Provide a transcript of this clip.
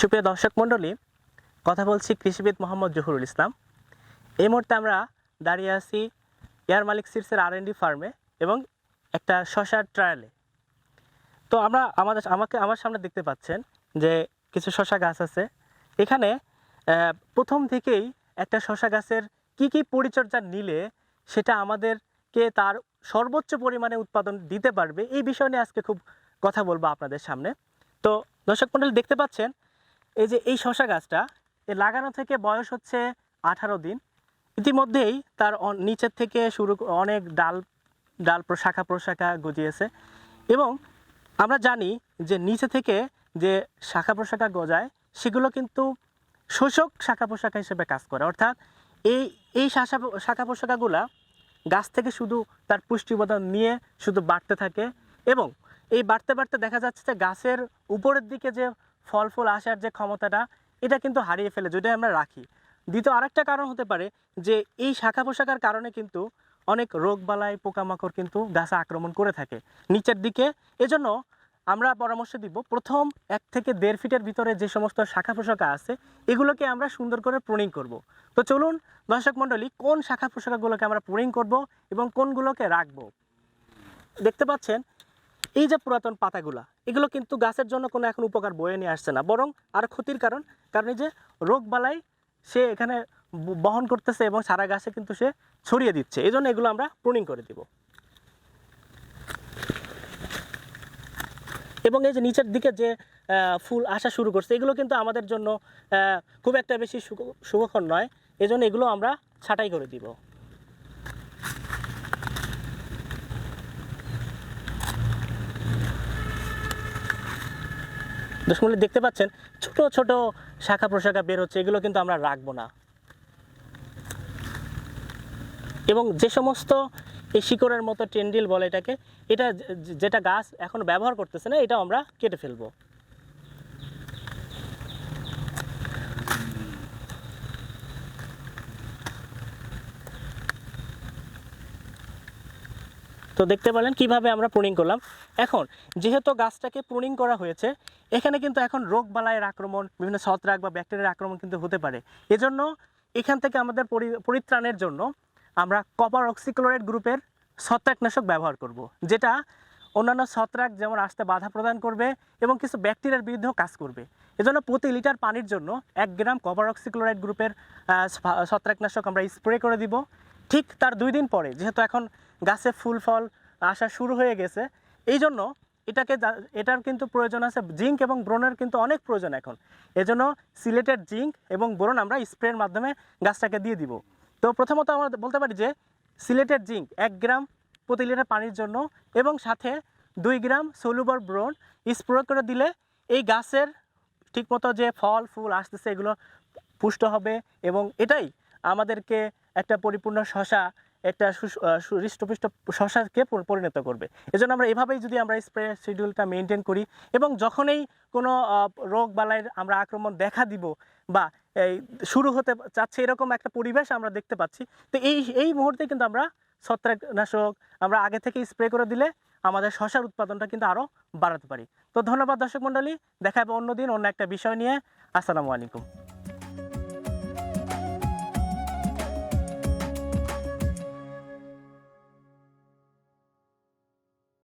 সুপ্রিয় দর্শক মণ্ডলী, কথা বলছি কৃষিবিদ মোহাম্মদ জহুরুল ইসলাম। এই মুহূর্তে আমরা দাঁড়িয়ে আছি এয়ার মালিক সিডসের আর এন ডি ফার্মে এবং একটা শশার ট্রায়ালে তো আমরা আমাদের, আমাকে, আমার সামনে দেখতে পাচ্ছেন যে কিছু শশা গাছ আছে। এখানে প্রথম থেকেই একটা শশা গাছের কি কি পরিচর্যা নিলে সেটা আমাদেরকে তার সর্বোচ্চ পরিমাণে উৎপাদন দিতে পারবে, এই বিষয় নিয়ে আজকে খুব কথা বলব আপনাদের সামনে। তো দর্শক মণ্ডলী, দেখতে পাচ্ছেন এই যে এই শশা গাছটা লাগানো থেকে বয়স হচ্ছে আঠারো দিন। ইতিমধ্যেই তার নিচের থেকে শুরু অনেক ডাল ডাল শাখা প্রশাখা গজিয়েছে। এবং আমরা জানি যে নিচে থেকে যে শাখা প্রশাখা গজায়, সেগুলো কিন্তু শোষক শাখা প্রশাখা হিসেবে কাজ করে। অর্থাৎ এই এই শাখা শাখা প্রশাখাগুলা গাছ থেকে শুধু তার পুষ্টি উপাদান নিয়ে শুধু বাড়তে থাকে এবং এই বাড়তে বাড়তে দেখা যাচ্ছে যে গাছের উপরের দিকে যে ফল ফুল আসার যে ক্ষমতাটা, এটা কিন্তু হারিয়ে ফেলে যদি আমরা রাখি। দ্বিতীয় আরেকটা কারণ হতে পারে যে, এই শাখা পোশাকার কারণে কিন্তু অনেক রোগ বালাই, পোকামাকড় কিন্তু গাছে আক্রমণ করে থাকে। নিচের দিকে, এজন্য আমরা পরামর্শ দিব, প্রথম এক থেকে দেড় ফিটের ভিতরে যে সমস্ত শাখা পোশাকা আছে, এগুলোকে আমরা সুন্দর করে প্রুনিং করব। তো চলুন, দর্শক মণ্ডলী, কোন শাখা পোশাকাগুলোকে আমরা প্রুনিং করব এবং কোনগুলোকে রাখব? দেখতে পাচ্ছেন এই যে পুরাতন পাতাগুলা, এগুলো কিন্তু গাছের জন্য কোনো এখন উপকার বয়ে নিয়ে আসছে না, বরং আর ক্ষতির কারণ। কারণ এই যে রোগ বালাই সে এখানে বহন করতেছে এবং সারা গাছে কিন্তু সে ছড়িয়ে দিচ্ছে এই জন্য এগুলো আমরা প্রুনিং করে দিব। এবং এই যে নিচের দিকে যে ফুল আসা শুরু করছে, এগুলো কিন্তু আমাদের জন্য খুব একটা বেশি সুখ- সুখকর নয়, এজন্য এগুলো আমরা ছাঁটাই করে দিব। দশমূল্য দেখতে পাচ্ছেন, ছোট ছোট শাখা প্রশাখা বের হচ্ছে, এগুলো কিন্তু আমরা রাখব না। এবং যে সমস্ত এই শিকড়ের মতো টেন্ডিল বলে এটাকে, এটা যেটা গাছ এখন ব্যবহার করতেছে না এটা আমরা কেটে ফেলব। তো দেখতে পেলেন কীভাবে আমরা প্রুনিং করলাম। এখন যেহেতু গাছটাকে প্রুনিং করা হয়েছে, এখানে কিন্তু এখন রোগ বালাইয়ের আক্রমণ, বিভিন্ন ছত্রাক বা ব্যাকটেরিয়ার আক্রমণ কিন্তু হতে পারে। এজন্য এখান থেকে আমাদের পরি- পরিত্রাণের জন্য আমরা কপার অক্সিক্লোরাইড গ্রুপের ছত্রাকনাশক ব্যবহার করব। যেটা অন্যান্য ছত্রাক যেমন আসতে বাধা প্রদান করবে এবং কিছু ব্যাকটেরিয়ার বিরুদ্ধেও কাজ করবে। এজন্য প্রতি লিটার পানির জন্য এক গ্রাম কপার অক্সিক্লোরাইড গ্রুপের ছত্রাকনাশক আমরা স্প্রে করে দিব। ঠিক তার দুই দিন পরে, যেহেতু এখন গাছে ফুল, ফল আসা শুরু হয়ে গেছে। এই জন্য এটাকে এটার কিন্তু প্রয়োজন আছে জিঙ্ক এবং ব্রোনের কিন্তু অনেক প্রয়োজন এখন। এজন্য সিলেটেড জিঙ্ক এবং বোরন আমরা স্প্রের মাধ্যমে গাছটাকে দিয়ে দিব। তো প্রথমত আমরা বলতে পারি যে সিলেটেড জিঙ্ক এক গ্রাম প্রতি লিটার পানির জন্য এবং সাথে দুই গ্রাম সলুবর ব্রোন স্প্রে করে দিলে এই গাছের ঠিকমতো যে ফল, ফুল আসতেছে এগুলো পুষ্ট হবে এবং এটাই আমাদেরকে একটা পরিপূর্ণ শশা একটা হৃষ্টপুষ্ট শশাকে পরিণত করবে। এজন্য আমরা এভাবেই যদি আমরা স্প্রে শিডিউলটা মেনটেন করি এবং যখনই কোনো রোগ বালাইয়ের আমরা আক্রমণ দেখা দিব বা এই শুরু হতে চাচ্ছে এরকম একটা পরিবেশ আমরা দেখতে পাচ্ছি, তো এই এই মুহূর্তে কিন্তু আমরা ছত্রাকনাশক আমরা আগে থেকে স্প্রে করে দিলে আমাদের শশার উৎপাদনটা কিন্তু আরও বাড়াতে পারি। তো ধন্যবাদ দর্শক মণ্ডলী দেখা হবে অন্য দিন অন্য একটা বিষয় নিয়ে। আসসালামু আলাইকুম।